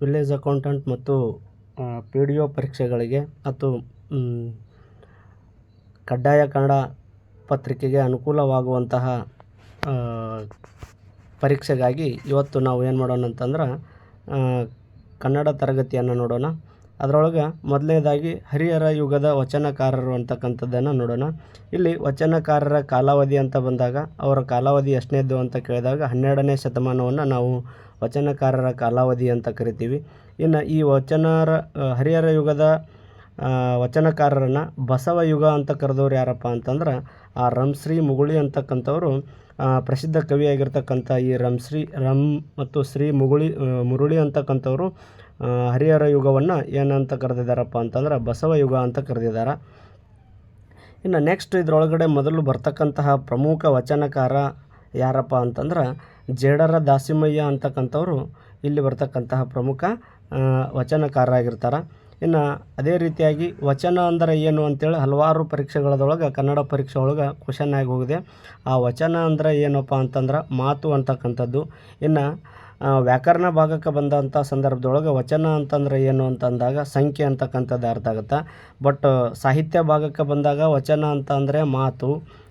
Village accountant ಮತ್ತು P D O ಪರೀಕ್ಷೆಗಳಿಗೆ ಮತ್ತು ಕಡ್ಡಾಯ ಕನ್ನಡ ಪತ್ರಿಕೆಗೆ ಅನುಕೂಲವಾಗುವಂತಹ ಪರೀಕ್ಷೆಗಾಗಿ ಇವತ್ತು ನಾವು ಏನು ಮಾಡೋಣ ಅಂತಂದ್ರೆ ಕನ್ನಡ ತರಗತಿಯನ್ನು ನೋಡೋಣ. ಅದರೊಳಗೆ ಮೊದಲನೇದಾಗಿ ಹರಿಹರ ಯುಗದ ವಚನಕಾರರು ಅಂತಕ್ಕಂಥದ್ದನ್ನು ನೋಡೋಣ. ಇಲ್ಲಿ ವಚನಕಾರರ ಕಾಲಾವಧಿ ಅಂತ ಬಂದಾಗ, ಅವರ ಕಾಲಾವಧಿ ಎಷ್ಟನೇದ್ದು ಅಂತ ಕೇಳಿದಾಗ ಹನ್ನೆರಡನೇ ಶತಮಾನವನ್ನು ನಾವು ವಚನಕಾರರ ಕಾಲಾವಧಿ ಅಂತ ಕರಿತೀವಿ. ಇನ್ನು ಈ ವಚನರ ಹರಿಹರ ಯುಗದ ವಚನಕಾರರನ್ನು ಬಸವ ಯುಗ ಅಂತ ಕರೆದವ್ರು ಯಾರಪ್ಪ ಅಂತಂದ್ರೆ ಆ ರಂಶ್ರೀ ಮುಗುಳಿ ಅಂತಕ್ಕಂಥವ್ರು ಪ್ರಸಿದ್ಧ ಕವಿಯಾಗಿರ್ತಕ್ಕಂಥ ಈ ರಂಶ್ರೀ, ರಂ ಮತ್ತು ಶ್ರೀ ಮುಗುಳಿ ಮುರುಳಿ ಅಂತಕ್ಕಂಥವ್ರು ಹರಿಹರ ಯುಗವನ್ನು ಏನಂತ ಕರೆದಿದ್ದಾರಪ್ಪ ಅಂತಂದ್ರೆ ಬಸವ ಯುಗ ಅಂತ ಕರೆದಿದ್ದಾರೆ ಇನ್ನು ನೆಕ್ಸ್ಟ್ ಇದರೊಳಗಡೆ ಮೊದಲು ಬರ್ತಕ್ಕಂತಹ ಪ್ರಮುಖ ವಚನಕಾರ ಯಾರಪ್ಪ ಅಂತಂದ್ರೆ ಜೇಡರ ದಾಸಿಮಯ್ಯ ಅಂತಕ್ಕಂಥವ್ರು ಇಲ್ಲಿ ಬರ್ತಕ್ಕಂತಹ ಪ್ರಮುಖ ವಚನಕಾರರಾಗಿರ್ತಾರೆ. ಇನ್ನು ಅದೇ ರೀತಿಯಾಗಿ ವಚನ ಅಂದರೆ ಏನು ಅಂತೇಳಿ ಹಲವಾರು ಪರೀಕ್ಷೆಗಳದೊಳಗೆ, ಕನ್ನಡ ಪರೀಕ್ಷೆ ಒಳಗೆ ಕ್ವಶನ್ ಆಗಿ ಹೋಗಿದೆ. ಆ ವಚನ ಅಂದರೆ ಏನಪ್ಪ ಅಂತಂದ್ರೆ ಮಾತು ಅಂತಕ್ಕಂಥದ್ದು. ಇನ್ನು ವ್ಯಾಕರಣ ಭಾಗಕ್ಕೆ ಬಂದಂಥ ಸಂದರ್ಭದೊಳಗೆ ವಚನ ಅಂತಂದ್ರೆ ಏನು ಅಂತಂದಾಗ ಸಂಖ್ಯೆ ಅಂತಕ್ಕಂಥದ್ದು ಅರ್ಥ ಆಗುತ್ತೆ. ಬಟ್, ಸಾಹಿತ್ಯ ಭಾಗಕ್ಕೆ ಬಂದಾಗ ವಚನ ಅಂತ ಅಂದರೆ ಮಾತು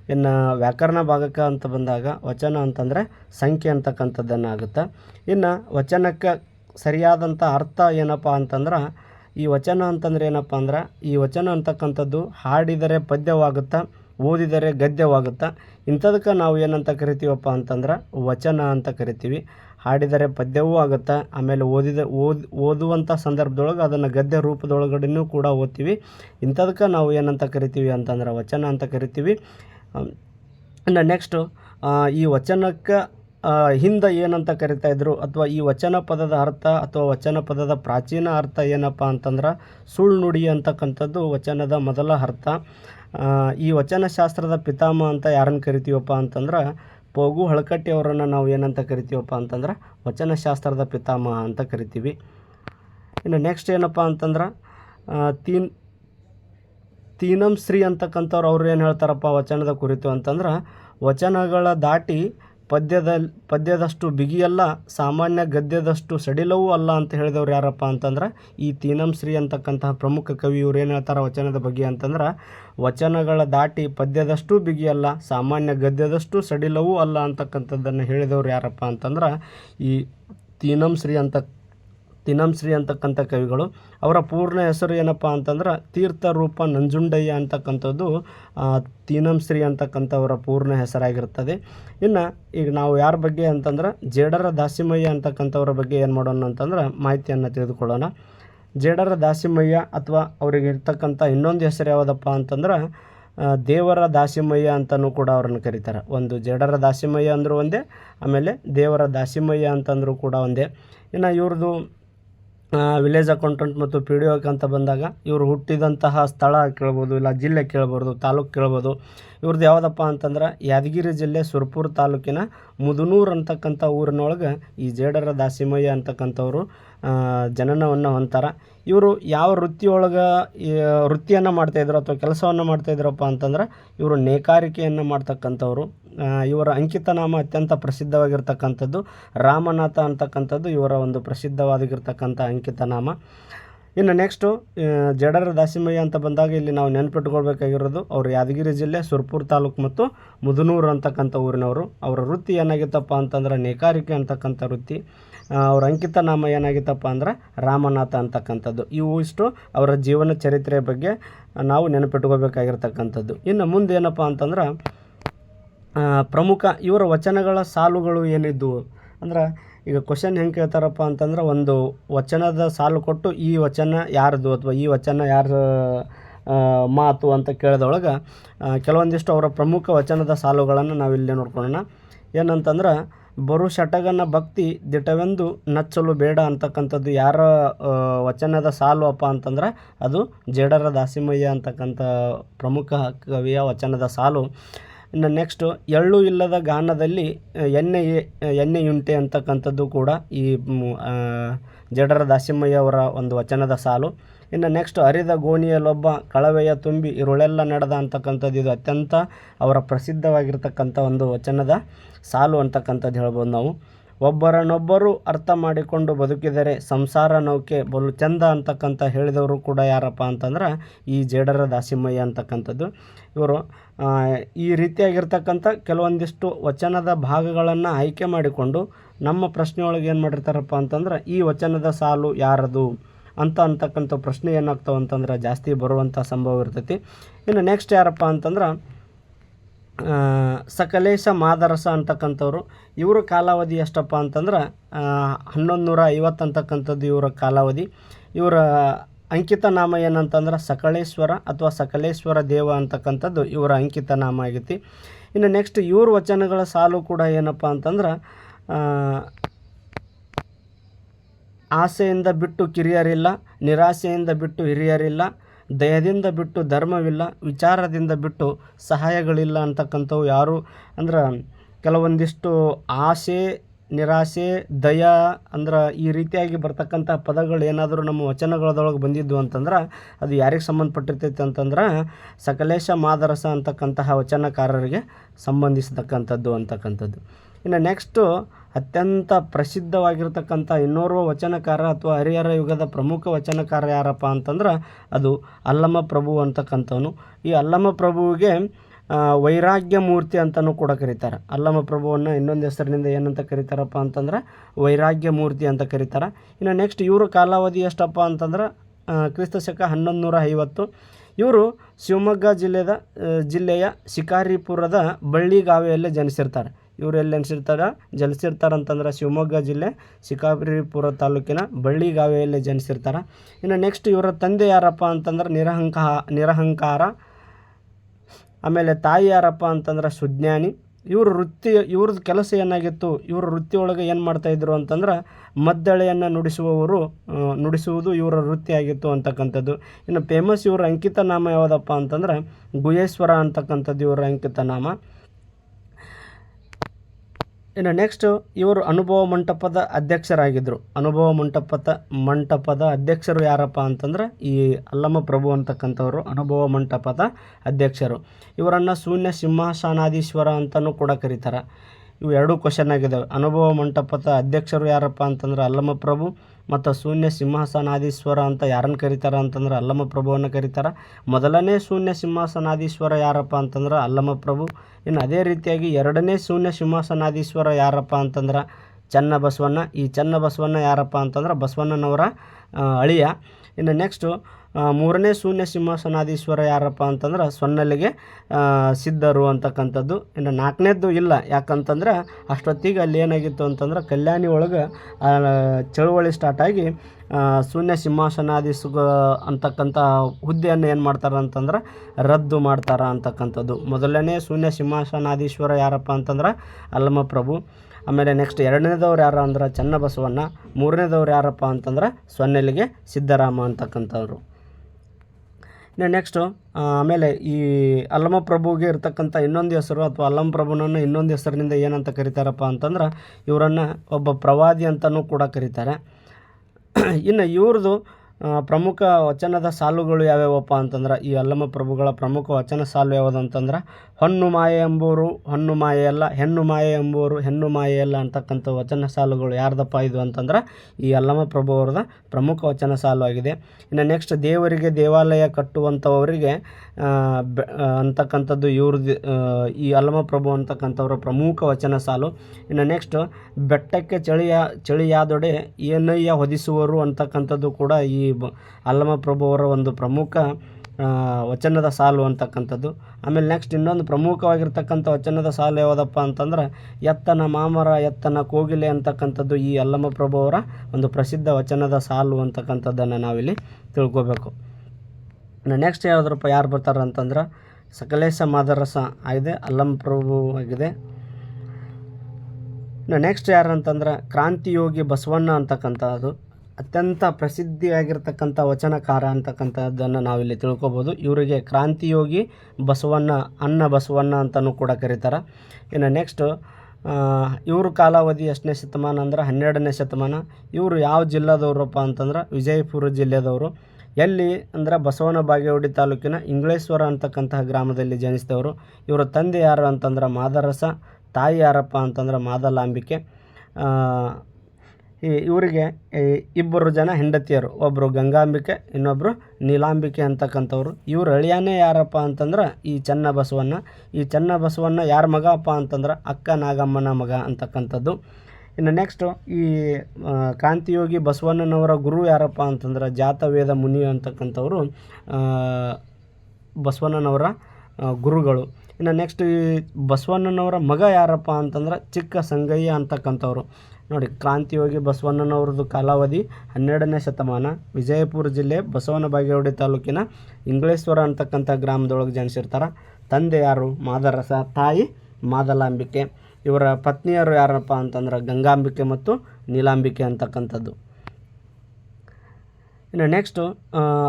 ಇನ್ನು ವ್ಯಾಕರಣ ಭಾಗಕ್ಕೆ ಅಂತ ಬಂದಾಗ ವಚನ ಅಂತಂದರೆ ಸಂಖ್ಯೆ ಅಂತಕ್ಕಂಥದ್ದನ್ನು ಆಗುತ್ತೆ ಇನ್ನು ವಚನಕ್ಕೆ ಸರಿಯಾದಂಥ ಅರ್ಥ ಏನಪ್ಪ ಅಂತಂದ್ರೆ, ಈ ವಚನ ಅಂತಂದ್ರೆ ಏನಪ್ಪ ಅಂದ್ರೆ, ಈ ವಚನ ಅಂತಕ್ಕಂಥದ್ದು ಹಾಡಿದರೆ ಪದ್ಯವಾಗುತ್ತಾ, ಓದಿದರೆ ಗದ್ಯವಾಗುತ್ತಾ? ಇಂಥದಕ್ಕೆ ನಾವು ಏನಂತ ಕರಿತೀವಪ್ಪ ಅಂತಂದ್ರೆ, ವಚನ ಅಂತ ಕರಿತೀವಿ. ಹಾಡಿದರೆ ಪದ್ಯವೂ ಆಗುತ್ತೆ, ಆಮೇಲೆ ಓದಿದ, ಓದ್ ಓದುವಂಥ ಸಂದರ್ಭದೊಳಗೆ ಅದನ್ನು ಗದ್ಯ ರೂಪದೊಳಗಡೆನೂ ಕೂಡ ಓದ್ತೀವಿ. ಇಂಥದಕ್ಕೆ ನಾವು ಏನಂತ ಕರಿತೀವಿ ಅಂತಂದ್ರೆ, ವಚನ ಅಂತ ಕರಿತೀವಿ. ಇನ್ನು ನೆಕ್ಸ್ಟು ಈ ವಚನಕ್ಕೆ ಹಿಂದೆ ಏನಂತ ಕರಿತಾ ಇದ್ರು, ಅಥವಾ ಈ ವಚನ ಪದದ ಅರ್ಥ ಅಥವಾ ವಚನ ಪದದ ಪ್ರಾಚೀನ ಅರ್ಥ ಏನಪ್ಪ ಅಂತಂದ್ರೆ ಸುಳ್ಳು ನುಡಿ ಅಂತಕ್ಕಂಥದ್ದು ವಚನದ ಮೊದಲ ಅರ್ಥ. ಈ ವಚನಶಾಸ್ತ್ರದ ಪಿತಾಮ ಅಂತ ಯಾರನ್ನು ಕರಿತೀವಪ್ಪ ಅಂತಂದ್ರೆ, ಪೋಗು ಹಳಕಟ್ಟಿಯವರನ್ನು ನಾವು ಏನಂತ ಕರಿತೀವಪ್ಪ ಅಂತಂದ್ರೆ, ವಚನಶಾಸ್ತ್ರದ ಪಿತಾಮಹ ಅಂತ ಕರಿತೀವಿ. ಇನ್ನು ನೆಕ್ಸ್ಟ್ ಏನಪ್ಪ ಅಂತಂದ್ರೆ ತೀನ್ ತೀನಂ ಶ್ರೀ ಅಂತಕ್ಕಂಥವ್ರು ಅವ್ರು ಏನು ಹೇಳ್ತಾರಪ್ಪ ವಚನದ ಕುರಿತು ಅಂತಂದ್ರೆ, ವಚನಗಳ ದಾಟಿ ಪದ್ಯದ, ಪದ್ಯದಷ್ಟು ಬಿಗಿಯಲ್ಲ, ಸಾಮಾನ್ಯ ಗದ್ಯದಷ್ಟು ಸಡಿಲವೂ ಅಲ್ಲ ಅಂತ ಹೇಳಿದವ್ರು ಯಾರಪ್ಪ ಅಂತಂದ್ರೆ, ಈ ತೀನಂ ಶ್ರೀ ಅಂತಕ್ಕಂತಹ ಪ್ರಮುಖ ಕವಿ ಇವ್ರು ಏನು ಹೇಳ್ತಾರೆ ವಚನದ ಬಗ್ಗೆ ಅಂತಂದ್ರೆ, ವಚನಗಳ ದಾಟಿ ಪದ್ಯದಷ್ಟು ಬಿಗಿಯಲ್ಲ, ಸಾಮಾನ್ಯ ಗದ್ಯದಷ್ಟು ಸಡಿಲವೂ ಅಲ್ಲ ಅಂತಕ್ಕಂಥದ್ದನ್ನು ಹೇಳಿದವ್ರು ಯಾರಪ್ಪ ಅಂತಂದ್ರೆ, ಈ ತೀನಂ ಶ್ರೀ ಅಂತ ತಿನಂಶ್ರೀ ಅಂತಕ್ಕಂಥ ಕವಿಗಳು. ಅವರ ಪೂರ್ಣ ಹೆಸರು ಏನಪ್ಪ ಅಂತಂದ್ರೆ ತೀರ್ಥರೂಪ ನಂಜುಂಡಯ್ಯ ಅಂತಕ್ಕಂಥದ್ದು ತೀನಂಶ್ರೀ ಅಂತಕ್ಕಂಥವರ ಪೂರ್ಣ ಹೆಸರಾಗಿರ್ತದೆ. ಇನ್ನು ಈಗ ನಾವು ಯಾರ ಬಗ್ಗೆ ಅಂತಂದ್ರೆ ಜೇಡರ ದಾಸಿಮಯ್ಯ ಅಂತಕ್ಕಂಥವ್ರ ಬಗ್ಗೆ ಏನು ಮಾಡೋಣ ಅಂತಂದ್ರೆ ಮಾಹಿತಿಯನ್ನು ತಿಳಿದುಕೊಳ್ಳೋಣ. ಜೇಡರ ದಾಸಿಮಯ್ಯ ಅಥವಾ ಅವರಿಗೆ ಇರ್ತಕ್ಕಂಥ ಇನ್ನೊಂದು ಹೆಸರು ಯಾವುದಪ್ಪ ಅಂತಂದ್ರೆ ದೇವರ ದಾಸಿಮಯ್ಯ ಅಂತಲೂ ಕೂಡ ಅವರನ್ನು ಕರೀತಾರೆ. ಒಂದು ಜೇಡರ ದಾಸಿಮಯ್ಯ ಅಂದರೂ ಒಂದೇ, ಆಮೇಲೆ ದೇವರ ದಾಸಿಮಯ್ಯ ಅಂತಂದರೂ ಕೂಡ ಒಂದೇ. ಇನ್ನು ಇವ್ರದ್ದು ವಿಲೇಜ್ ಅಕೌಂಟೆಂಟ್ ಮತ್ತು ಪಿ ಡಿ ಓಕ್ ಅಂತ ಬಂದಾಗ ಇವರು ಹುಟ್ಟಿದಂತಹ ಸ್ಥಳ ಕೇಳ್ಬೋದು, ಇಲ್ಲ ಜಿಲ್ಲೆ ಕೇಳ್ಬೋದು, ತಾಲೂಕು ಕೇಳ್ಬೋದು. ಇವ್ರದ್ದು ಯಾವುದಪ್ಪ ಅಂತಂದ್ರೆ ಯಾದಗಿರಿ ಜಿಲ್ಲೆ ಸುರ್ಪುರ್ ತಾಲೂಕಿನ ಮುದುನೂರು ಅಂತಕ್ಕಂಥ ಊರಿನೊಳಗೆ ಈ ಜೇಡರ ದಾಸಿಮಯ್ಯ ಅಂತಕ್ಕಂಥವ್ರು ಜನನವನ್ನು ಹೊಂತಾರೆ ಇವರು ಯಾವ ವೃತ್ತಿಯೊಳಗೆ ವೃತ್ತಿಯನ್ನು ಮಾಡ್ತಾಯಿದ್ರು ಅಥವಾ ಕೆಲಸವನ್ನು ಮಾಡ್ತಾಯಿದ್ರಪ್ಪ ಅಂತಂದ್ರೆ ಇವರು ನೇಕಾರಿಕೆಯನ್ನು ಮಾಡ್ತಕ್ಕಂಥವ್ರು. ಇವರ ಅಂಕಿತನಾಮ ಅತ್ಯಂತ ಪ್ರಸಿದ್ಧವಾಗಿರ್ತಕ್ಕಂಥದ್ದು, ರಾಮನಾಥ ಅಂತಕ್ಕಂಥದ್ದು ಇವರ ಒಂದು ಪ್ರಸಿದ್ಧವಾಗಿರ್ತಕ್ಕಂಥ ಅಂಕಿತನಾಮ. ಇನ್ನು ನೆಕ್ಸ್ಟು ಜಡರ ದಾಸಿಮಯ್ಯ ಅಂತ ಬಂದಾಗ ಇಲ್ಲಿ ನಾವು ನೆನ್ಪಿಟ್ಕೊಳ್ಬೇಕಾಗಿರೋದು, ಅವರು ಯಾದಗಿರಿ ಜಿಲ್ಲೆ, ಸುರ್ಪುರ್ ತಾಲೂಕು ಮತ್ತು ಮುದನೂರು ಅಂತಕ್ಕಂಥ ಊರಿನವರು. ಅವರ ವೃತ್ತಿ ಏನಾಗಿತ್ತಪ್ಪ ಅಂತಂದ್ರೆ, ನೇಕಾರಿಕೆ ಅಂತಕ್ಕಂಥ ವೃತ್ತಿ. ಅವರ ಅಂಕಿತ ನಾಮ ಏನಾಗಿತ್ತಪ್ಪ ಅಂದ್ರೆ, ರಾಮನಾಥ ಅಂತಕ್ಕಂಥದ್ದು. ಇವು ಇಷ್ಟು ಅವರ ಜೀವನ ಚರಿತ್ರೆಯ ಬಗ್ಗೆ ನಾವು ನೆನಪಿಟ್ಕೋಬೇಕಾಗಿರ್ತಕ್ಕಂಥದ್ದು ಇನ್ನು ಮುಂದೆ ಏನಪ್ಪ ಅಂತಂದ್ರೆ ಪ್ರಮುಖ ಇವರ ವಚನಗಳ ಸಾಲುಗಳು ಏನಿದ್ದವು ಅಂದ್ರೆ, ಈಗ ಕ್ವಶನ್ ಹೆಂಗೆ ಕೇಳ್ತಾರಪ್ಪ ಅಂತಂದ್ರೆ, ಒಂದು ವಚನದ ಸಾಲು ಕೊಟ್ಟು ಈ ವಚನ ಯಾರದು ಅಥವಾ ಈ ವಚನ ಯಾರ ಮಾತು ಅಂತ ಕೇಳಿದೊಳಗೆ ಕೆಲವೊಂದಿಷ್ಟು ಅವರ ಪ್ರಮುಖ ವಚನದ ಸಾಲುಗಳನ್ನು ನಾವಿಲ್ಲಿ ನೋಡ್ಕೊಳ್ಳೋಣ ಏನಂತಂದ್ರೆ, ಬರು ಶಟಗನ ಭಕ್ತಿ ದಿಟವೆಂದು ನಚ್ಚಲು ಬೇಡ ಅಂತಕ್ಕಂಥದ್ದು ಯಾರ ವಚನದ ಸಾಲು ಅಪ್ಪ ಅಂತಂದ್ರೆ, ಅದು ಜೇಡರ ದಾಸಿಮಯ್ಯ ಅಂತಕ್ಕಂಥ ಪ್ರಮುಖ ಕವಿಯ ವಚನದ ಸಾಲು. ಇನ್ನು ನೆಕ್ಸ್ಟು ಎಳ್ಳು ಇಲ್ಲದ ಗಾನದಲ್ಲಿ ಎಣ್ಣೆ ಎಣ್ಣೆಯುಂಟೆ ಅಂತಕ್ಕಂಥದ್ದು ಕೂಡ ಈ ಜಡರ ದಾಸಿಮಯ್ಯವರ ಒಂದು ವಚನದ ಸಾಲು. ಇನ್ನು ನೆಕ್ಸ್ಟ್ ಹರಿದ ಗೋಣಿಯಲ್ಲೊಬ್ಬ ಕಳವೆಯ ತುಂಬಿ, ಇರುಳೆಲ್ಲ ನಡೆದ ಅಂತಕ್ಕಂಥದ್ದು ಇದು ಅತ್ಯಂತ ಅವರ ಪ್ರಸಿದ್ಧವಾಗಿರ್ತಕ್ಕಂಥ ಒಂದು ವಚನದ ಸಾಲು ಅಂತಕ್ಕಂಥದ್ದು ಹೇಳ್ಬೋದು ನಾವು. ಒಬ್ಬರನ್ನೊಬ್ಬರು ಅರ್ಥ ಮಾಡಿಕೊಂಡು ಬದುಕಿದರೆ ಸಂಸಾರ ನೌಕೆ ಬಲು ಚಂದ ಅಂತಕ್ಕಂಥ ಹೇಳಿದವರು ಕೂಡ ಯಾರಪ್ಪ ಅಂತಂದ್ರೆ ಈ ಜೇಡರ ದಾಸಿಮಯ್ಯ ಅಂತಕ್ಕಂಥದ್ದು. ಇವರು ಈ ರೀತಿಯಾಗಿರ್ತಕ್ಕಂಥ ಕೆಲವೊಂದಿಷ್ಟು ವಚನದ ಭಾಗಗಳನ್ನು ಆಯ್ಕೆ ಮಾಡಿಕೊಂಡು ನಮ್ಮ ಪ್ರಶ್ನೆಯೊಳಗೆ ಏನು ಮಾಡಿರ್ತಾರಪ್ಪ ಅಂತಂದ್ರೆ, ಈ ವಚನದ ಸಾಲು ಯಾರದು ಅಂತ ಅಂತಕ್ಕಂಥ ಪ್ರಶ್ನೆ ಏನಾಗ್ತಾವಂತಂದ್ರೆ ಜಾಸ್ತಿ ಬರುವಂಥ ಸಂಭವ ಇರ್ತೈತಿ. ಇನ್ನು ನೆಕ್ಸ್ಟ್ ಯಾರಪ್ಪ ಅಂತಂದ್ರೆ ಸಕಲೇಶ ಮಾದರಸ ಅಂತಕ್ಕಂಥವ್ರು. ಇವರ ಕಾಲಾವಧಿ ಎಷ್ಟಪ್ಪ ಅಂತಂದ್ರೆ ಹನ್ನೊಂದು ನೂರ ಐವತ್ತು ಅಂತಕ್ಕಂಥದ್ದು ಇವರ ಕಾಲಾವಧಿ. ಇವರ ಅಂಕಿತ ನಾಮ ಏನಂತಂದ್ರೆ ಸಕಲೇಶ್ವರ ಅಥವಾ ಸಕಲೇಶ್ವರ ದೇವ ಅಂತಕ್ಕಂಥದ್ದು ಇವರ ಅಂಕಿತ ನಾಮ ಆಗೈತಿ. ಇನ್ನು ನೆಕ್ಸ್ಟ್ ಇವ್ರ ವಚನಗಳ ಸಾಲು ಕೂಡ ಏನಪ್ಪ ಅಂತಂದ್ರೆ ಆಸೆಯಿಂದ ಬಿಟ್ಟು ಕಿರಿಯರಿಲ್ಲ, ನಿರಾಸೆಯಿಂದ ಬಿಟ್ಟು ಹಿರಿಯರಿಲ್ಲ ದಯದಿಂದ ಬಿಟ್ಟು ಧರ್ಮವಿಲ್ಲ, ವಿಚಾರದಿಂದ ಬಿಟ್ಟು ಸಹಾಯಗಳಿಲ್ಲ ಅಂತಕ್ಕಂಥವು ಯಾರು? ಅಂದ್ರೆ ಕೆಲವೊಂದಿಷ್ಟು ಆಸೆ, ನಿರಾಸೆ, ದಯ ಅಂದ್ರೆ ಈ ರೀತಿಯಾಗಿ ಬರ್ತಕ್ಕಂಥ ಪದಗಳು ಏನಾದರೂ ನಮ್ಮ ವಚನಗಳದೊಳಗೆ ಬಂದಿದ್ದು ಅಂತಂದ್ರೆ ಅದು ಯಾರಿಗೆ ಸಂಬಂಧಪಟ್ಟಿರ್ತೈತೆ ಅಂತಂದ್ರೆ ಸಕಲೇಶ ಮಾದರಸ ಅಂತಕ್ಕಂತಹ ವಚನಕಾರರಿಗೆ ಸಂಬಂಧಿಸತಕ್ಕಂಥದ್ದು ಅಂತಕ್ಕಂಥದ್ದು. ಇನ್ನು ನೆಕ್ಸ್ಟು ಅತ್ಯಂತ ಪ್ರಸಿದ್ಧವಾಗಿರ್ತಕ್ಕಂಥ ಇನ್ನೋರ್ವ ವಚನಕಾರ ಅಥವಾ ಹರಿಹರ ಯುಗದ ಪ್ರಮುಖ ವಚನಕಾರ ಯಾರಪ್ಪ ಅಂತಂದ್ರೆ ಅದು ಅಲ್ಲಮ ಪ್ರಭು ಅಂತಕ್ಕಂಥವನು. ಈ ಅಲ್ಲಮ ಪ್ರಭುವಿಗೆ ವೈರಾಗ್ಯ ಮೂರ್ತಿ ಅಂತಲೂ ಕೂಡ ಕರೀತಾರೆ. ಅಲ್ಲಮ ಪ್ರಭುವನ್ನು ಇನ್ನೊಂದು ಹೆಸರಿನಿಂದ ಏನಂತ ಕರೀತಾರಪ್ಪ ಅಂತಂದ್ರೆ ವೈರಾಗ್ಯ ಮೂರ್ತಿ ಅಂತ ಕರೀತಾರೆ. ಇನ್ನು ನೆಕ್ಸ್ಟ್ ಇವರು ಕಾಲಾವಧಿ ಎಷ್ಟಪ್ಪ ಅಂತಂದ್ರೆ ಕ್ರಿಸ್ತ ಶಕ ಹನ್ನೊಂದು ನೂರ ಐವತ್ತು. ಇವರು ಶಿವಮೊಗ್ಗ ಜಿಲ್ಲೆದ ಜಿಲ್ಲೆಯ ಶಿಕಾರಿಪುರದ ಬಳ್ಳಿಗಾವೆಯಲ್ಲೇ ಜನಿಸಿರ್ತಾರೆ. ಇವರು ಎಲ್ಲಿ ನೆನೆಸಿರ್ತಾರೆ ಜನಿಸಿರ್ತಾರೆ ಅಂತಂದ್ರೆ ಶಿವಮೊಗ್ಗ ಜಿಲ್ಲೆ ಶಿಕಾರಿಪುರ ತಾಲೂಕಿನ ಬಳ್ಳಿಗಾವೆಯಲ್ಲಿ ಜನಿಸಿರ್ತಾರೆ. ಇನ್ನು ನೆಕ್ಸ್ಟ್ ಇವರ ತಂದೆ ಯಾರಪ್ಪ ಅಂತಂದ್ರೆ ನಿರಹಂಕ, ನಿರಹಂಕಾರ, ಆಮೇಲೆ ತಾಯಿ ಯಾರಪ್ಪ ಅಂತಂದ್ರೆ ಸುಜ್ಞಾನಿ. ಇವ್ರ ವೃತ್ತಿ ಇವ್ರದ್ದು ಕೆಲಸ ಏನಾಗಿತ್ತು? ಇವ್ರ ವೃತ್ತಿ ಒಳಗೆ ಏನು ಮಾಡ್ತಾಯಿದ್ರು ಅಂತಂದ್ರೆ ಮದ್ದಳೆಯನ್ನು ನುಡಿಸುವವರು ನುಡಿಸುವುದು ಇವರ ವೃತ್ತಿ ಆಗಿತ್ತು ಅಂತಕ್ಕಂಥದ್ದು. ಇನ್ನು ಫೇಮಸ್ ಇವರ ಅಂಕಿತ ನಾಮ ಯಾವುದಪ್ಪ ಅಂತಂದ್ರೆ ಗುಹೇಶ್ವರ ಅಂತಕ್ಕಂಥದ್ದು ಇವರ ಅಂಕಿತ ನಾಮ. ಇನ್ನು ನೆಕ್ಸ್ಟು ಇವರು ಅನುಭವ ಮಂಟಪದ ಅಧ್ಯಕ್ಷರಾಗಿದ್ದರು ಅನುಭವ ಮಂಟಪದ ಮಂಟಪದ ಅಧ್ಯಕ್ಷರು ಯಾರಪ್ಪ ಅಂತಂದ್ರೆ ಈ ಅಲ್ಲಮ ಪ್ರಭು ಅಂತಕ್ಕಂಥವರು, ಅನುಭವ ಮಂಟಪದ ಅಧ್ಯಕ್ಷರು. ಇವರನ್ನು ಶೂನ್ಯ ಸಿಂಹಾಸನಾಧೀಶ್ವರ ಅಂತಲೂ ಕೂಡ ಕರೀತಾರೆ. ಇವು ಎರಡೂ ಕ್ವಶನ್ ಆಗಿದ್ದಾವೆ ಅನುಭವ ಮಂಟಪದ ಅಧ್ಯಕ್ಷರು ಯಾರಪ್ಪ ಅಂತಂದ್ರೆ ಅಲ್ಲಮ ಪ್ರಭು ಮತ್ತು ಶೂನ್ಯ ಸಿಂಹಾಸನಾದೀಶ್ವರ ಅಂತ ಯಾರನ್ನು ಕರೀತಾರೆ ಅಂತಂದ್ರೆ ಅಲ್ಲಮ ಪ್ರಭುವನ್ನು ಕರೀತಾರೆ. ಮೊದಲನೇ ಶೂನ್ಯ ಸಿಂಹಾಸನಾದೀಶ್ವರ ಯಾರಪ್ಪ ಅಂತಂದ್ರೆ ಅಲ್ಲಮ ಪ್ರಭು. ಇನ್ನು ಅದೇ ರೀತಿಯಾಗಿ ಎರಡನೇ ಶೂನ್ಯ ಸಿಂಹಾಸನಾದೀಶ್ವರ ಯಾರಪ್ಪ ಅಂತಂದ್ರೆ ಚನ್ನ ಬಸವಣ್ಣ ಈ ಚನ್ನ ಬಸವಣ್ಣ ಯಾರಪ್ಪ ಅಂತಂದ್ರೆ ಬಸವಣ್ಣನವರ ಅಳಿಯ. ಇನ್ನು ನೆಕ್ಸ್ಟು ಮೂರನೇ ಶೂನ್ಯ ಸಿಂಹಾಸನಾಧೀಶ್ವರ ಯಾರಪ್ಪ ಅಂತಂದ್ರೆ ಸೊನ್ನಲಿಗೆ ಸಿದ್ಧರು ಅಂತಕ್ಕಂಥದ್ದು. ಇನ್ನು ನಾಲ್ಕನೇದ್ದು ಇಲ್ಲ. ಯಾಕಂತಂದ್ರೆ ಅಷ್ಟೊತ್ತಿಗೆ ಅಲ್ಲಿ ಏನಾಗಿತ್ತು ಅಂತಂದ್ರೆ ಕಲ್ಯಾಣಿ ಒಳಗೆ ಚಳುವಳಿ ಸ್ಟಾರ್ಟ್ ಆಗಿ ಆ, ಶೂನ್ಯ ಸಿಂಹಾಸನಾಧೀಶ ಅಂತಕ್ಕಂಥ ಹುದ್ದೆಯನ್ನು ಏನು ಮಾಡ್ತಾರೆ ಅಂತಂದ್ರೆ ರದ್ದು ಮಾಡ್ತಾರ ಅಂತಕ್ಕಂಥದ್ದು. ಮೊದಲನೇ ಶೂನ್ಯ ಸಿಂಹಾಸನಾಧೀಶ್ವರ ಯಾರಪ್ಪ ಅಂತಂದ್ರೆ ಅಲ್ಲಮ ಪ್ರಭು ಆಮೇಲೆ ನೆಕ್ಸ್ಟ್ ಎರಡನೇದವ್ರು ಯಾರು ಅಂದ್ರೆ ಚನ್ನಬಸವಣ್ಣ, ಮೂರನೇದವ್ರು ಯಾರಪ್ಪ ಅಂತಂದ್ರೆ ಸೊನ್ನೆಲಿಗೆ ಸಿದ್ದರಾಮ ಅಂತಕ್ಕಂಥವ್ರು. ಇನ್ನು ನೆಕ್ಸ್ಟು ಆಮೇಲೆ ಈ ಅಲ್ಲಮ ಪ್ರಭುಗೆ ಇರ್ತಕ್ಕಂಥ ಇನ್ನೊಂದು ಹೆಸರು ಅಥವಾ ಅಲ್ಲಮ ಪ್ರಭುನನ್ನು ಇನ್ನೊಂದು ಹೆಸರಿನಿಂದ ಏನಂತ ಕರೀತಾರಪ್ಪ ಅಂತಂದ್ರೆ ಇವರನ್ನು ಒಬ್ಬ ಪ್ರವಾದಿ ಅಂತಲೂ ಕೂಡ ಕರೀತಾರೆ. ಇನ್ನು ಇವ್ರದ್ದು ಪ್ರಮುಖ ವಚನದ ಸಾಲುಗಳು ಯಾವ್ಯಾವಪ್ಪ ಅಂತಂದ್ರೆ, ಈ ಅಲ್ಲಮ ಪ್ರಭುಗಳ ಪ್ರಮುಖ ವಚನ ಸಾಲು ಯಾವುದು ಅಂತಂದ್ರೆ ಹೊನ್ನು ಮಾಯೆ ಎಂಬುವರು ಮಾಯೆ ಅಲ್ಲ, ಹೆಣ್ಣು ಮಾಯೆ ಎಂಬುವರು ಹೆಣ್ಣು ಮಾಯೆ ಅಲ್ಲ ಅಂತಕ್ಕಂಥ ವಚನ ಸಾಲುಗಳು ಯಾರ್ದಪ್ಪ ಇದು ಅಂತಂದ್ರೆ, ಈ ಅಲ್ಲಮ ಪ್ರಭು ಅವ್ರದ ಪ್ರಮುಖ ವಚನ ಸಾಲು ಆಗಿದೆ. ಇನ್ನು ನೆಕ್ಸ್ಟ್ ದೇವರಿಗೆ ದೇವಾಲಯ ಕಟ್ಟುವಂಥವರಿಗೆ ಅಂತಕ್ಕಂಥದ್ದು ಇವ್ರದ್ದು ಈ ಅಲ್ಲಮ ಪ್ರಭು ಅಂತಕ್ಕಂಥವ್ರ ಪ್ರಮುಖ ವಚನ ಸಾಲು. ಇನ್ನು ನೆಕ್ಸ್ಟ್ ಬೆಟ್ಟಕ್ಕೆ ಚಳಿಯ, ಚಳಿಯಾದೊಡೆ ಏನಯ್ಯ ಹೊದಿಸುವರು ಅಂತಕ್ಕಂಥದ್ದು ಕೂಡ ಈ ಬ ಅಲ್ಲಮ ಪ್ರಭು ಅವರ ಒಂದು ಪ್ರಮುಖ ವಚನದ ಸಾಲು ಅಂತಕ್ಕಂಥದ್ದು. ಆಮೇಲೆ ನೆಕ್ಸ್ಟ್ ಇನ್ನೊಂದು ಪ್ರಮುಖವಾಗಿರ್ತಕ್ಕಂಥ ವಚನದ ಸಾಲು ಯಾವುದಪ್ಪ ಅಂತಂದ್ರೆ, ಎತ್ತನ ಮಾಮರ, ಎತ್ತನ ಕೋಗಿಲೆ ಅಂತಕ್ಕಂಥದ್ದು ಈ ಅಲ್ಲಮ ಪ್ರಭು ಅವರ ಒಂದು ಪ್ರಸಿದ್ಧ ವಚನದ ಸಾಲು ಅಂತಕ್ಕಂಥದ್ದನ್ನು ನಾವಿಲ್ಲಿ ತಿಳ್ಕೊಬೇಕು. ನೆಕ್ಸ್ಟ್ ಯಾವುದ್ರಪ್ಪ, ಯಾರು ಬರ್ತಾರೆ ಅಂತಂದ್ರೆ, ಸಕಲೇಶ ಮಾದರಸ ಆಗಿದೆ ಅಲ್ಲಮ ಪ್ರಭು ಆಗಿದೆ ನೆಕ್ಸ್ಟ್ ಯಾರು ಅಂತಂದ್ರೆ, ಕ್ರಾಂತಿಯೋಗಿ ಬಸವಣ್ಣ ಅಂತಕ್ಕಂಥದ್ದು. ಅತ್ಯಂತ ಪ್ರಸಿದ್ಧಿಯಾಗಿರ್ತಕ್ಕಂಥ ವಚನಕಾರ ಅಂತಕ್ಕಂಥದ್ದನ್ನು ನಾವಿಲ್ಲಿ ತಿಳ್ಕೊಬೋದು. ಇವರಿಗೆ ಕ್ರಾಂತಿಯೋಗಿ ಬಸವಣ್ಣ ಅನ್ನ ಬಸವಣ್ಣ ಅಂತಲೂ ಕೂಡ ಕರೀತಾರೆ. ಇನ್ನು ನೆಕ್ಸ್ಟು ಇವ್ರ ಕಾಲಾವಧಿ ಎಷ್ಟನೇ ಶತಮಾನ ಅಂದ್ರೆ ಹನ್ನೆರಡನೇ ಶತಮಾನ. ಇವರು ಯಾವ ಜಿಲ್ಲಾದವರಪ್ಪ ಅಂತಂದ್ರೆ ವಿಜಯಪುರ ಜಿಲ್ಲೆದವರು. ಎಲ್ಲಿ ಅಂದರೆ ಬಸವನ ಬಾಗೇವಾಡಿ ತಾಲೂಕಿನ ಇಂಗ್ಲೇಶ್ವರ ಅಂತಕ್ಕಂತಹ ಗ್ರಾಮದಲ್ಲಿ ಜನಿಸಿದವರು. ಇವರ ತಂದೆ ಯಾರು ಅಂತಂದ್ರೆ ಮಾದರಸ, ತಾಯಿ ಯಾರಪ್ಪ ಅಂತಂದ್ರೆ ಮಾದಲಾಂಬಿಕೆ. ಈ ಇವರಿಗೆ ಇಬ್ಬರು ಜನ ಹೆಂಡತಿಯರು ಒಬ್ಬರು ಗಂಗಾಂಬಿಕೆ ಇನ್ನೊಬ್ಬರು ನೀಲಾಂಬಿಕೆ ಅಂತಕ್ಕಂಥವ್ರು. ಇವ್ರ ಅಳಿಯಾನೇ ಯಾರಪ್ಪ ಅಂತಂದ್ರೆ ಈ ಚೆನ್ನ ಬಸವಣ್ಣ ಈ ಚೆನ್ನ ಬಸವಣ್ಣ ಯಾರ ಮಗಪ್ಪ ಅಂತಂದ್ರೆ ಅಕ್ಕ ನಾಗಮ್ಮನ ಮಗ ಅಂತಕ್ಕಂಥದ್ದು. ಇನ್ನು ನೆಕ್ಸ್ಟು ಈ ಕ್ರಾಂತಿಯೋಗಿ ಬಸವಣ್ಣನವರ ಗುರು ಯಾರಪ್ಪ ಅಂತಂದ್ರೆ ಜಾತವೇದ ಮುನಿ ಅಂತಕ್ಕಂಥವ್ರು ಬಸವಣ್ಣನವರ ಗುರುಗಳು. ಇನ್ನು ನೆಕ್ಸ್ಟ್ ಈ ಬಸವಣ್ಣನವರ ಮಗ ಯಾರಪ್ಪ ಅಂತಂದ್ರೆ ಚಿಕ್ಕ ಸಂಗಯ್ಯ ಅಂತಕ್ಕಂಥವ್ರು. ನೋಡಿ ಕ್ರಾಂತಿಯೋಗಿ ಬಸವಣ್ಣನವರದು ಕಾಲಾವಧಿ ಹನ್ನೆರಡನೇ ಶತಮಾನ. ವಿಜಯಪುರ ಜಿಲ್ಲೆ ಬಸವನ ಬಾಗೇವಾಡಿ ತಾಲೂಕಿನ ಇಂಗ್ಲೇಶ್ವರ ಅಂತಕ್ಕಂಥ ಗ್ರಾಮದೊಳಗೆ ಜನಿಸಿರ್ತಾರೆ. ತಂದೆ ಯಾರು? ಮಾದರಸ, ತಾಯಿ ಮಾದಲಾಂಬಿಕೆ. ಇವರ ಪತ್ನಿಯರು ಯಾರಪ್ಪ ಅಂತಂದ್ರೆ ಗಂಗಾಂಬಿಕೆ ಮತ್ತು ನೀಲಾಂಬಿಕೆ ಅಂತಕ್ಕಂಥದ್ದು. ಇನ್ನು ನೆಕ್ಸ್ಟು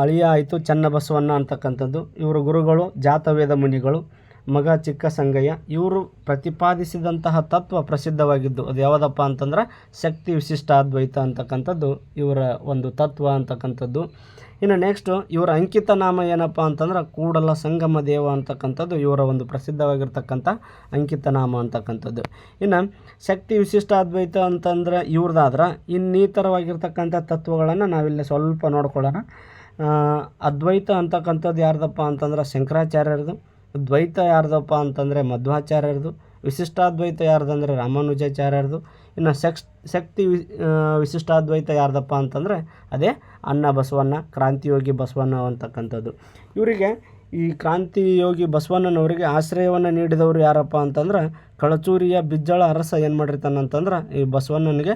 ಅಳಿಯ ಆಯಿತು ಚನ್ನಬಸವಣ್ಣ ಅಂತಕ್ಕಂಥದ್ದು. ಇವರು ಗುರುಗಳು ಜಾತವೇದ ಮುನಿಗಳು. ಮಗ, ಚಿಕ್ಕ ಸಂಗಯ್ಯ, ಇವರು ಪ್ರತಿಪಾದಿಸಿದಂತಹ ತತ್ವ ಪ್ರಸಿದ್ಧವಾಗಿದ್ದು, ಅದು ಯಾವುದಪ್ಪ ಅಂತಂದ್ರೆ ಶಕ್ತಿ ವಿಶಿಷ್ಟ ಅದ್ವೈತ ಅಂತಕ್ಕಂಥದ್ದು, ಇವರ ಒಂದು ತತ್ವ ಅಂತಕ್ಕಂಥದ್ದು. ಇನ್ನು ನೆಕ್ಸ್ಟು ಇವರ ಅಂಕಿತ ನಾಮ ಏನಪ್ಪ ಅಂತಂದ್ರೆ ಕೂಡಲ ಸಂಗಮ ದೇವ ಅಂತಕ್ಕಂಥದ್ದು, ಇವರ ಒಂದು ಪ್ರಸಿದ್ಧವಾಗಿರ್ತಕ್ಕಂಥ ಅಂಕಿತ ನಾಮ ಅಂತಕ್ಕಂಥದ್ದು. ಇನ್ನು ಶಕ್ತಿ ವಿಶಿಷ್ಟ ಅದ್ವೈತ ಅಂತಂದ್ರೆ ಇವ್ರದ್ದಾದ್ರೆ ಇನ್ನಿತರವಾಗಿರ್ತಕ್ಕಂಥ ತತ್ವಗಳನ್ನು ನಾವಿಲ್ಲಿ ಸ್ವಲ್ಪ ನೋಡ್ಕೊಳ್ಳೋಣ. ಅದ್ವೈತ ಅಂತಕ್ಕಂಥದ್ದು ಯಾರ್ದಪ್ಪ ಅಂತಂದ್ರೆ ಶಂಕರಾಚಾರ್ಯರದು ದ್ವೈತ ಯಾರ್ದಪ್ಪ ಅಂತಂದರೆ ಮಧ್ವಾಚಾರ್ಯರದು, ವಿಶಿಷ್ಟಾದ್ವೈತ ಯಾರ್ದಂದರೆ ರಾಮಾನುಜಾಚಾರ್ಯರದು, ಇನ್ನು ಶಕ್ಸ್ ಶಕ್ತಿ ವಿಶಿಷ್ಟಾದ್ವೈತ ಯಾರ್ದಪ್ಪ ಅಂತಂದರೆ ಅದೇ ಅನ್ನ ಬಸವಣ್ಣ, ಕ್ರಾಂತಿಯೋಗಿ ಬಸವಣ್ಣ ಅಂತಕ್ಕಂಥದ್ದು. ಇವರಿಗೆ ಈ ಕ್ರಾಂತಿಯೋಗಿ ಬಸವಣ್ಣನವರಿಗೆ ಆಶ್ರಯವನ್ನು ನೀಡಿದವರು ಯಾರಪ್ಪ ಅಂತಂದ್ರೆ ಕಳಚೂರಿಯ ಬಿಜ್ಜಳ ಅರಸ ಏನು ಮಾಡಿರ್ತಾನಂತಂದ್ರೆ ಈ ಬಸವಣ್ಣನಿಗೆ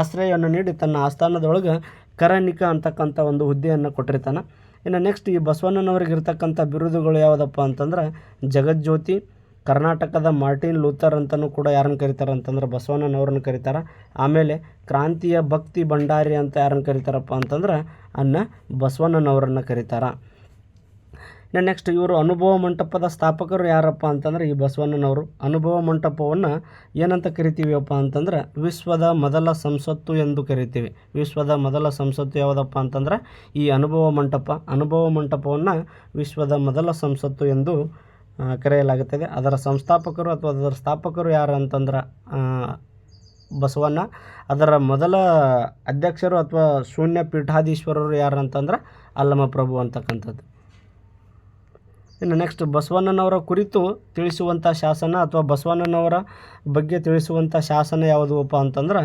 ಆಶ್ರಯವನ್ನು ನೀಡಿ ತನ್ನ ಆಸ್ಥಾನದೊಳಗೆ ಕರನಿಕ ಅಂತಕ್ಕಂಥ ಒಂದು ಹುದ್ದೆಯನ್ನು ಕೊಟ್ಟಿರ್ತಾನೆ. ಇನ್ನು ನೆಕ್ಸ್ಟ್ ಈ ಬಸವಣ್ಣನವ್ರಿಗೆ ಇರ್ತಕ್ಕಂಥ ಬಿರುದುಗಳು ಯಾವುದಪ್ಪ ಅಂತಂದ್ರೆ, ಜಗಜ್ಯೋತಿ, ಕರ್ನಾಟಕದ ಮಾರ್ಟಿನ್ ಲೂಥರ್ ಅಂತಲೂ ಕೂಡ ಯಾರನ್ನು ಕರೀತಾರೆ ಅಂತಂದ್ರೆ ಬಸವಣ್ಣನವ್ರನ್ನ ಕರೀತಾರೆ. ಆಮೇಲೆ ಕ್ರಾಂತಿಯ ಭಕ್ತಿ ಭಂಡಾರಿ ಅಂತ ಯಾರನ್ನು ಕರೀತಾರಪ್ಪ ಅಂತಂದ್ರೆ ಅನ್ನ ಬಸವಣ್ಣನವರನ್ನು ಕರೀತಾರೆ. ನೆಕ್ಸ್ಟ್ ಇವರು ಅನುಭವ ಮಂಟಪದ ಸ್ಥಾಪಕರು ಯಾರಪ್ಪ ಅಂತಂದ್ರೆ ಈ ಬಸವಣ್ಣನವರು. ಅನುಭವ ಮಂಟಪವನ್ನು ಏನಂತ ಕರಿತೀವಿಯಪ್ಪ ಅಂತಂದ್ರೆ ವಿಶ್ವದ ಮೊದಲ ಸಂಸತ್ತು ಎಂದು ಕರಿತೀವಿ. ವಿಶ್ವದ ಮೊದಲ ಸಂಸತ್ತು ಯಾವುದಪ್ಪ ಅಂತಂದ್ರೆ ಈ ಅನುಭವ ಮಂಟಪ. ಅನುಭವ ಮಂಟಪವನ್ನು ವಿಶ್ವದ ಮೊದಲ ಸಂಸತ್ತು ಎಂದು ಕರೆಯಲಾಗುತ್ತದೆ. ಅದರ ಸಂಸ್ಥಾಪಕರು ಅಥವಾ ಅದರ ಸ್ಥಾಪಕರು ಯಾರು ಅಂತಂದ್ರೆ ಬಸವಣ್ಣ. ಅದರ ಮೊದಲ ಅಧ್ಯಕ್ಷರು ಅಥವಾ ಶೂನ್ಯ ಪೀಠಾಧೀಶ್ವರರು ಯಾರು ಅಂತಂದ್ರೆ ಅಲ್ಲಮ ಪ್ರಭು ಅಂತಕ್ಕಂಥದ್ದು. ಇನ್ನು ನೆಕ್ಸ್ಟ್ ಬಸವಣ್ಣನವರ ಕುರಿತು ತಿಳಿಸುವಂಥ ಶಾಸನ ಅಥವಾ ಬಸವಣ್ಣನವರ ಬಗ್ಗೆ ತಿಳಿಸುವಂಥ ಶಾಸನ ಯಾವುದಪ್ಪ ಅಂತಂದ್ರೆ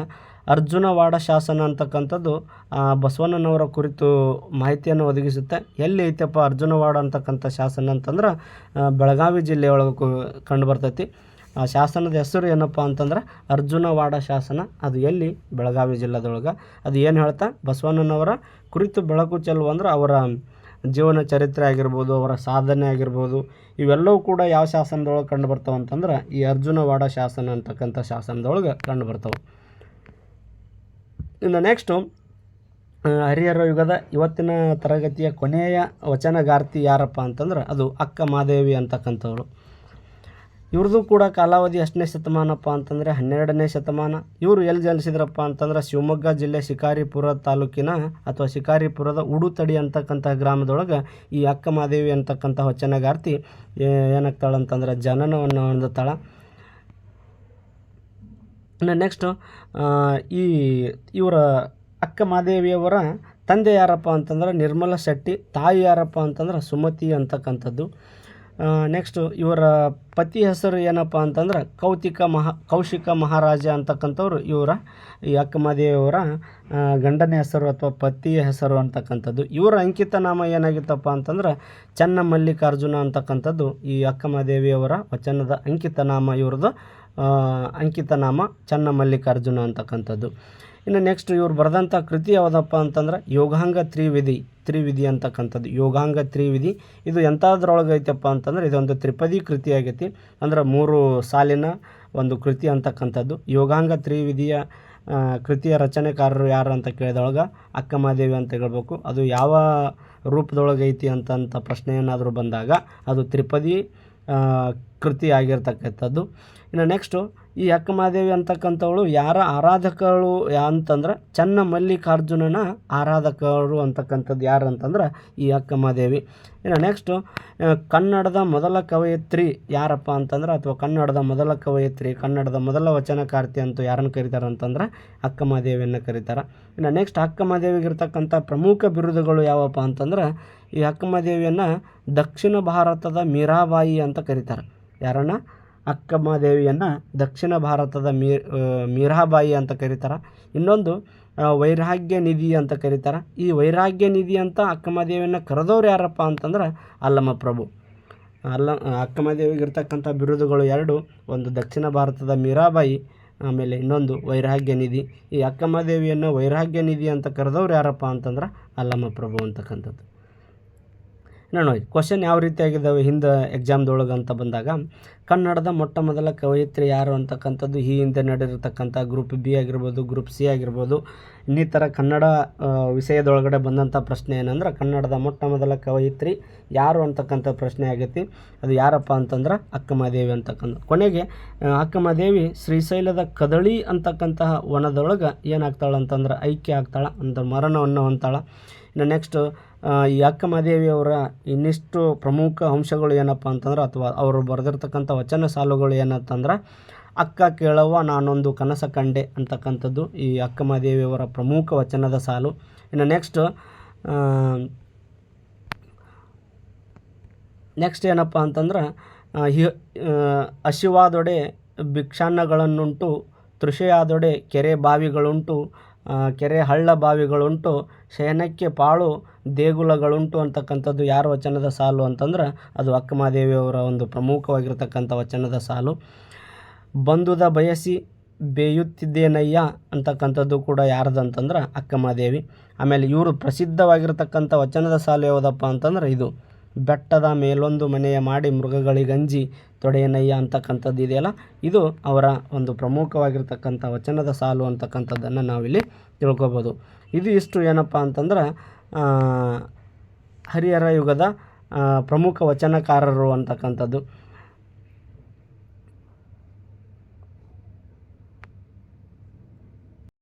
ಅರ್ಜುನವಾಡ ಶಾಸನ ಅಂತಕ್ಕಂಥದ್ದು ಬಸವಣ್ಣನವರ ಕುರಿತು ಮಾಹಿತಿಯನ್ನು ಒದಗಿಸುತ್ತೆ. ಎಲ್ಲಿ ಐತಪ್ಪ ಅರ್ಜುನವಾಡ ಅಂತಕ್ಕಂಥ ಶಾಸನ ಅಂತಂದ್ರೆ ಬೆಳಗಾವಿ ಜಿಲ್ಲೆಯೊಳಗೆ ಕಂಡು ಬರ್ತೈತಿ. ಆ, ಶಾಸನದ ಹೆಸರು ಏನಪ್ಪ ಅಂತಂದ್ರೆ ಅರ್ಜುನವಾಡ ಶಾಸನ. ಅದು ಎಲ್ಲಿ? ಬೆಳಗಾವಿ ಜಿಲ್ಲೆದೊಳಗೆ. ಅದು ಏನು ಹೇಳ್ತಾ? ಬಸವಣ್ಣನವರ ಕುರಿತು ಬೆಳಕು ಚೆಲ್ಲುವ ಅಂದ್ರೆ ಅವರ ಜೀವನ ಚರಿತ್ರೆ ಆಗಿರ್ಬೋದು, ಅವರ ಸಾಧನೆ ಆಗಿರ್ಬೋದು, ಇವೆಲ್ಲವೂ ಕೂಡ ಯಾವ ಶಾಸನದೊಳಗೆ ಕಂಡು ಬರ್ತಾವೆ ಅಂತಂದ್ರೆ ಈ ಅರ್ಜುನವಾಡ ಶಾಸನ ಅಂತಕ್ಕಂಥ ಶಾಸನದೊಳಗೆ ಕಂಡು ಬರ್ತಾವೆ ಇನ್ನು ನೆಕ್ಸ್ಟು ಹರಿಹರ ಯುಗದ ಇವತ್ತಿನ ತರಗತಿಯ ಕೊನೆಯ ವಚನಗಾರ್ತಿ ಯಾರಪ್ಪ ಅಂತಂದ್ರೆ ಅದು ಅಕ್ಕ ಮಾದೇವಿ ಅಂತಕ್ಕಂಥವ್ರು. ಇವ್ರದ್ದು ಕೂಡ ಕಾಲಾವಧಿ ಎಷ್ಟನೇ ಶತಮಾನಪ್ಪ ಅಂತಂದರೆ ಹನ್ನೆರಡನೇ ಶತಮಾನ. ಇವರು ಎಲ್ಲಿ ಜನಿಸಿದ್ರಪ್ಪ ಅಂತಂದ್ರೆ ಶಿವಮೊಗ್ಗ ಜಿಲ್ಲೆ ಶಿಕಾರಿಪುರ ತಾಲೂಕಿನ ಅಥವಾ ಶಿಕಾರಿಪುರದ ಉಡುತಡಿ ಅಂತಕ್ಕಂಥ ಗ್ರಾಮದೊಳಗೆ ಈ ಅಕ್ಕ ಮಹಾದೇವಿ ಅಂತಕ್ಕಂಥ ವಚನಗಾರ್ತಿ ಏನಾಗ್ತಾಳೆ ಅಂತಂದ್ರೆ ಜನನವನ್ನು ಹೊಂದುತ್ತಾಳ. ನೆಕ್ಸ್ಟು ಈ ಇವರ ಅಕ್ಕ ಮಾದೇವಿಯವರ ತಂದೆ ಯಾರಪ್ಪ ಅಂತಂದ್ರೆ ನಿರ್ಮಲ ಶೆಟ್ಟಿ, ತಾಯಿ ಯಾರಪ್ಪ ಅಂತಂದ್ರೆ ಸುಮತಿ ಅಂತಕ್ಕಂಥದ್ದು. ನೆಕ್ಸ್ಟು ಇವರ ಪತಿ ಹೆಸರು ಏನಪ್ಪ ಅಂತಂದ್ರೆ ಕೌತಿಕ ಮಹಾ, ಕೌಶಿಕ ಮಹಾರಾಜ ಅಂತಕ್ಕಂಥವ್ರು ಇವರ, ಈ ಅಕ್ಕಮಾದೇವಿಯವರ ಗಂಡನ ಹೆಸರು ಅಥವಾ ಪತಿಯ ಹೆಸರು ಅಂತಕ್ಕಂಥದ್ದು. ಇವರ ಅಂಕಿತ ನಾಮ ಏನಾಗಿತ್ತಪ್ಪ ಅಂತಂದ್ರೆ ಚನ್ನ ಮಲ್ಲಿಕಾರ್ಜುನ ಅಂತಕ್ಕಂಥದ್ದು ಈ ಅಕ್ಕಮಾದೇವಿಯವರ ವಚನದ ಅಂಕಿತ ನಾಮ ಇವ್ರದ್ದು ಅಂಕಿತ ನಾಮ ಚನ್ನ ಮಲ್ಲಿಕಾರ್ಜುನ ಅಂತಕ್ಕಂಥದ್ದು. ಇನ್ನು ನೆಕ್ಸ್ಟ್ ಇವ್ರು ಬರೆದಂಥ ಕೃತಿ ಯಾವುದಪ್ಪ ಅಂತಂದ್ರೆ ಯೋಗಾಂಗ ತ್ರಿವಿಧಿ. ತ್ರಿವಿಧಿ ಅಂತಕ್ಕಂಥದ್ದು. ಯೋಗಾಂಗ ತ್ರಿವಿಧಿ. ಇದು ಎಂಥದ್ರೊಳಗೆ ಐತಪ್ಪ ಅಂತಂದ್ರೆ ಇದೊಂದು ತ್ರಿಪದಿ ಕೃತಿ ಆಗೈತಿ. ಅಂದ್ರೆ ಮೂರು ಸಾಲಿನ ಒಂದು ಕೃತಿ ಅಂತಕ್ಕಂಥದ್ದು. ಯೋಗಾಂಗ ತ್ರಿವಿಧಿಯ ಕೃತಿಯ ರಚನೆಕಾರರು ಯಾರು ಅಂತ ಕೇಳಿದೊಳಗೆ ಅಕ್ಕಮಹಾದೇವಿ ಅಂತ ಹೇಳ್ಬೇಕು. ಅದು ಯಾವ ರೂಪದೊಳಗೆ ಐತಿ ಅಂತಂತ ಪ್ರಶ್ನೆ ಏನಾದರೂ ಬಂದಾಗ ಅದು ತ್ರಿಪದಿ ಕೃತಿ ಆಗಿರ್ತಕ್ಕಂಥದ್ದು ಇನ್ನು ನೆಕ್ಸ್ಟು ಈ ಅಕ್ಕಮಹಾದೇವಿ ಅಂತಕ್ಕಂಥವಳು ಯಾರ ಆರಾಧಕಳು ಅಂತಂದ್ರೆ ಚನ್ನ ಮಲ್ಲಿಕಾರ್ಜುನನ ಆರಾಧಕರು ಅಂತಕ್ಕಂಥದ್ದು ಯಾರು ಅಂತಂದ್ರೆ ಈ ಅಕ್ಕಮಹಾದೇವಿ. ಇನ್ನು ನೆಕ್ಸ್ಟು ಕನ್ನಡದ ಮೊದಲ ಕವಯತ್ರಿ ಯಾರಪ್ಪ ಅಂತಂದ್ರೆ ಅಥವಾ ಕನ್ನಡದ ಮೊದಲ ಕವಯತ್ರಿ, ಕನ್ನಡದ ಮೊದಲ ವಚನಕಾರ್ತಿ ಅಂತ ಯಾರನ್ನು ಕರೀತಾರೆ ಅಂತಂದ್ರೆ ಅಕ್ಕಮಹಾದೇವಿಯನ್ನು ಕರೀತಾರೆ. ಇನ್ನು ನೆಕ್ಸ್ಟ್ ಅಕ್ಕಮಹಾದೇವಿಗಿರ್ತಕ್ಕಂಥ ಪ್ರಮುಖ ಬಿರುದುಗಳು ಯಾವಪ್ಪ ಅಂತಂದ್ರೆ ಈ ಅಕ್ಕಮಹಾದೇವಿಯನ್ನು ದಕ್ಷಿಣ ಭಾರತದ ಮೀರಾಬಾಯಿ ಅಂತ ಕರೀತಾರೆ. ಯಾರನ್ನ ಅಕ್ಕಮಹಾದೇವಿಯನ್ನು ದಕ್ಷಿಣ ಭಾರತದ ಮೀ ಮೀರಾಬಾಯಿ ಅಂತ ಕರೀತಾರೆ. ಇನ್ನೊಂದು ವೈರಾಗ್ಯ ನಿಧಿ ಅಂತ ಕರೀತಾರೆ. ಈ ವೈರಾಗ್ಯ ನಿಧಿ ಅಂತ ಅಕ್ಕಮಹಾದೇವಿಯನ್ನು ಕರೆದವ್ರು ಯಾರಪ್ಪ ಅಂತಂದ್ರೆ ಅಲ್ಲಮ್ಮ ಪ್ರಭು. ಅಲ್ಲ ಅಕ್ಕಮಹಾದೇವಿಗಿರ್ತಕ್ಕಂಥ ಬಿರುದುಗಳು ಎರಡು, ಒಂದು ದಕ್ಷಿಣ ಭಾರತದ ಮೀರಾಬಾಯಿ, ಆಮೇಲೆ ಇನ್ನೊಂದು ವೈರಾಗ್ಯ ನಿಧಿ. ಈ ಅಕ್ಕಮಹಾದೇವಿಯನ್ನು ವೈರಾಗ್ಯ ನಿಧಿ ಅಂತ ಕರೆದವ್ರು ಯಾರಪ್ಪ ಅಂತಂದ್ರೆ ಅಲ್ಲಮ್ಮ ಪ್ರಭು ಅಂತಕ್ಕಂಥದ್ದು. ನೋಡಿ ಕ್ವಶನ್ ಯಾವ ರೀತಿಯಾಗಿದ್ದಾವೆ ಹಿಂದೆ ಎಕ್ಸಾಮ್ದೊಳಗೆ ಅಂತ ಬಂದಾಗ, ಕನ್ನಡದ ಮೊಟ್ಟ ಮೊದಲ ಕವಯಿತ್ರಿ ಯಾರು ಅಂತಕ್ಕಂಥದ್ದು ಈ ಹಿಂದೆ ನಡೆದಿರ್ತಕ್ಕಂಥ ಗ್ರೂಪ್ ಬಿ ಆಗಿರ್ಬೋದು ಗ್ರೂಪ್ ಸಿ ಆಗಿರ್ಬೋದು, ಇನ್ನಿತರ ಕನ್ನಡ ವಿಷಯದೊಳಗಡೆ ಬಂದಂಥ ಪ್ರಶ್ನೆ ಏನಂದ್ರೆ, ಕನ್ನಡದ ಮೊಟ್ಟ ಮೊದಲ ಕವಯಿತ್ರಿ ಯಾರು ಅಂತಕ್ಕಂಥ ಪ್ರಶ್ನೆ ಆಗೈತಿ? ಅದು ಯಾರಪ್ಪ ಅಂತಂದ್ರೆ ಅಕ್ಕಮಹಾದೇವಿ ಅಂತಕ್ಕಂಥ. ಕೊನೆಗೆ ಅಕ್ಕಮಹಾದೇವಿ ಶ್ರೀಶೈಲದ ಕದಳಿ ಅಂತಕ್ಕಂತಹ ವನದೊಳಗೆ ಏನಾಗ್ತಾಳೆ ಅಂತಂದ್ರೆ ಐಕ್ಯ ಆಗ್ತಾಳೆ, ಅಂದ್ರೆ ಮರಣವನ್ನು ಹೊಂತಾಳೆ ಇನ್ನು ನೆಕ್ಸ್ಟ್ ಈ ಅಕ್ಕಮಹಾದೇವಿಯವರ ಇನ್ನಿಷ್ಟು ಪ್ರಮುಖ ಅಂಶಗಳು ಏನಪ್ಪ ಅಂತಂದ್ರೆ, ಅಥವಾ ಅವರು ಬರೆದಿರ್ತಕ್ಕಂಥ ವಚನ ಸಾಲುಗಳು ಏನಂತಂದ್ರೆ, ಅಕ್ಕ ಕೇಳವ್ವ, ನಾನೊಂದು ಕನಸ ಕಂಡೆ ಅಂತಕ್ಕಂಥದ್ದು ಈ ಅಕ್ಕಮಹಾದೇವಿಯವರ ಪ್ರಮುಖ ವಚನದ ಸಾಲು. ಇನ್ನು ನೆಕ್ಸ್ಟ್ ನೆಕ್ಸ್ಟ್ ಏನಪ್ಪ ಅಂತಂದ್ರೆ ಹಿ- ಹಸಿವಾದೊಡೆ ಭಿಕ್ಷಾನ್ನಗಳನ್ನುಂಟು, ತೃಷೆಯಾದೊಡೆ ಕೆರೆ ಬಾವಿಗಳುಂಟು ಕೆರೆ ಹಳ್ಳ ಬಾವಿಗಳುಂಟು ಶಯನಕ್ಕೆ ಪಾಳು ದೇಗುಲಗಳುಂಟು ಅಂತಕ್ಕಂಥದ್ದು ಯಾರ ವಚನದ ಸಾಲು ಅಂತಂದ್ರೆ ಅದು ಅಕ್ಕಮಹಾದೇವಿಯವರ ಒಂದು ಪ್ರಮುಖವಾಗಿರ್ತಕ್ಕಂಥ ವಚನದ ಸಾಲು. ಬಂದುದ ಬಯಸಿ ಬೇಯುತ್ತಿದ್ದೇನಯ್ಯ ಅಂತಕ್ಕಂಥದ್ದು ಕೂಡ ಯಾರ್ದು ಅಂತಂದ್ರೆ ಅಕ್ಕಮಹಾದೇವಿ ಆಮೇಲೆ ಇವರು ಪ್ರಸಿದ್ಧವಾಗಿರತಕ್ಕಂಥ ವಚನದ ಸಾಲು ಯಾವುದಪ್ಪ ಅಂತಂದ್ರೆ ಇದು, ಬೆಟ್ಟದ ಮೇಲೊಂದು ಮನೆಯ ಮಾಡಿ ಮೃಗಗಳಿಗಂಜಿ ತೊಡೆಯನಯ್ಯ ಅಂತಕ್ಕಂಥದ್ದು ಇದೆಯಲ್ಲ, ಇದು ಅವರ ಒಂದು ಪ್ರಮುಖವಾಗಿರ್ತಕ್ಕಂಥ ವಚನದ ಸಾಲು ಅಂತಕ್ಕಂಥದ್ದನ್ನು ನಾವಿಲ್ಲಿ ತಿಳ್ಕೊಬೋದು. ಇದು ಇಷ್ಟು ಏನಪ್ಪ ಅಂತಂದ್ರೆ ಹರಿಹರ ಯುಗದ ಪ್ರಮುಖ ವಚನಕಾರರು ಅಂತಕ್ಕಂಥದ್ದು.